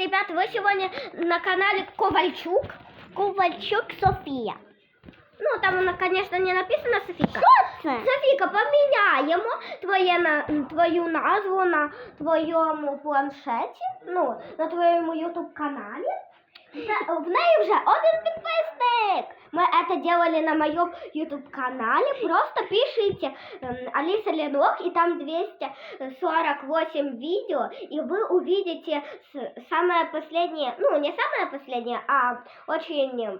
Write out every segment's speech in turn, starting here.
ребят, вы сегодня на канале Ковальчук. Ковальчук София. Ну, там, она, конечно, не написано Софійка. Що це? Софійка, поміняємо твоє на твою назву на твоєму планшеті, ну, на твоєму ютуб каналі. Та- В неї вже один підписник. Мы это делали на моем YouTube канале. Просто пишите эм, Алиса Ленок, и там 248 видео, и вы увидите самое последнее, ну не самое последнее, а очень э,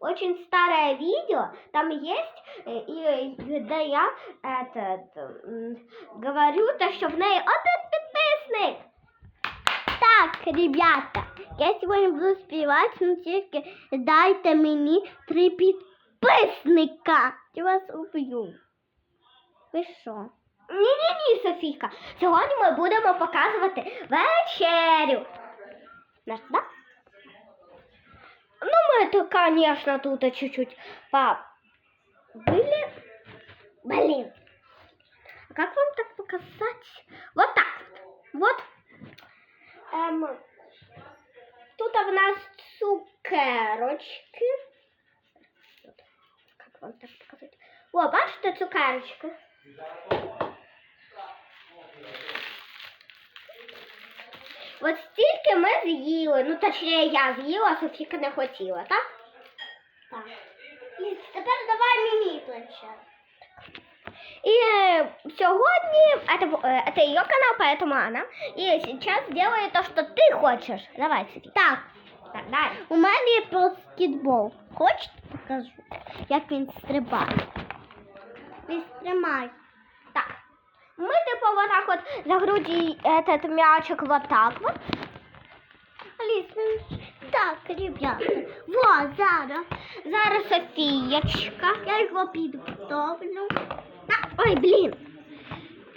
очень старое видео, там есть, э, и когда я этот, м, говорю, то, що в неї один підписник. Так, ребята, я сьогодні буду співати, ну тільки дайте мені три підписника. Я вас уб'ю. Ви що? Ні-ні-ні, Софійка, сьогодні ми будемо показувати вечерю. Наш, да? Ну, мы то, конечно, тут чуть-чуть побыли. Блин. А как вам так показать? Вот так вот. Вот. Эм, тут у нас цукерочки. Как вам так показать? О, бачите, цукерочки? От стільки ми з'їли. Ну, точніше, я з'їла, а Софіка не хотіла, так? Так. Тепер давай мені планшет. И э, сегодня это, бу- э, это ее канал, поэтому она. И сейчас делает то, что ты хочешь. Давай, Софи. Так, Так, дай. у мене є баскетбол. Хочете покажу, як він стрибає? Він стримай. Так. Мы типа вот так вот за груди этот мячик вот так вот. Аліс, він... Так, ребята. Во, зараз. Зараз Софієчка. Я його підготовлю. А, ой, блин.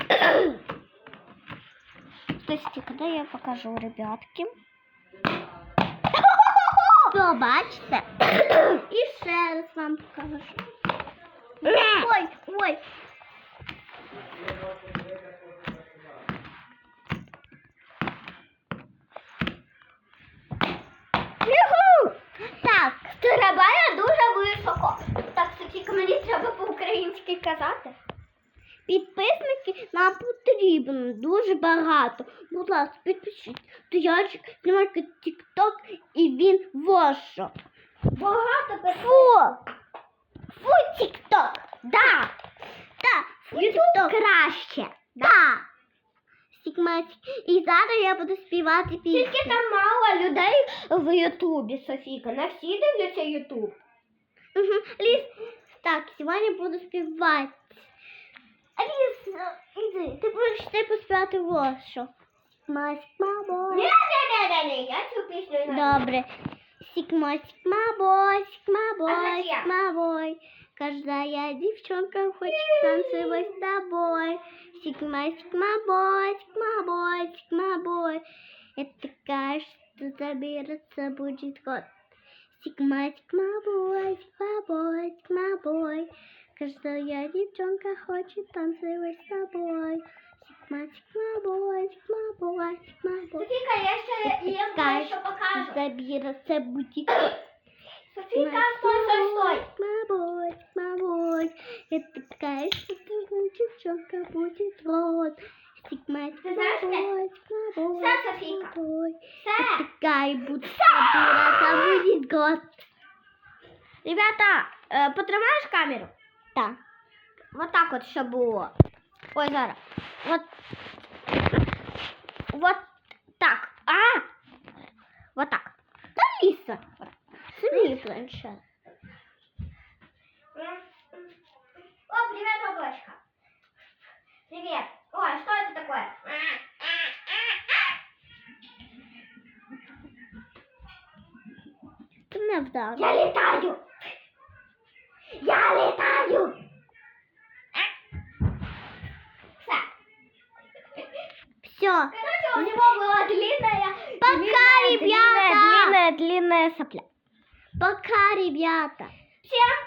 Подождите, когда я покажу, ребятки. Все, бачите? І ще раз вам покажу. Ой, ой. Юху! Так, Стрибає дуже високо. Так, Софійка, мені треба по-українськи казати. Підписники нам потрібно дуже багато. Будь ласка, підпишіть. То я знімаю TikTok і він вашо. Багато писати. Фу! Фу, TikTok! Да. Так, фу, краще. Стігматик. І зараз я буду співати пісню. Тільки там мало людей в Ютубі, Софійка. Не всі дивляться Ютуб. Угу. Ліс, так, сьогодні буду співати. Аліс, іди, ти будеш ти поспівати ось що. Масик, мамо. Ні, ні, ні, ні, я цю пісню не знаю. Добре. Сігма, сігма, бой, сігма, А бой, зачем? сігма, бой. Каждая девчонка хочет танцевать с тобой. Сигма, сигма, бой, сигма, бой, сигма, бой. Это такая, что заберется будет год. Сигма, сигма, бой, сигма, бой, сигма, бой. Каждая девчонка хочет танцевать с тобой. Сигма, сигма, бой, сигма, бой, сигма, бой. Софійка, я ще їм Такая, кое-що покажу. заберется будет Софійка, стой, стой, стой. Мамой, мамой, это такая, что ты девчонка будет рот. Сигма, Ты знаешь, мамой, мамой, Вся, Софійка. мамой. Все. Такая будет собираться будет год. Ребята, е, потримаєш камеру? Так. Вот так от, щоб було. Ой, зараз. Вот. Вот так. А! Вот так. Да, Лиса, сними планшет. О, привет, облачко. Привет. Ой, что это такое? Ты. Я летаю. Я летаю. Все. Все. Короче, у него была длинная, Пока, длинная, ребята. длинная, длинная, длинная сопля. Пока, ребята. Всем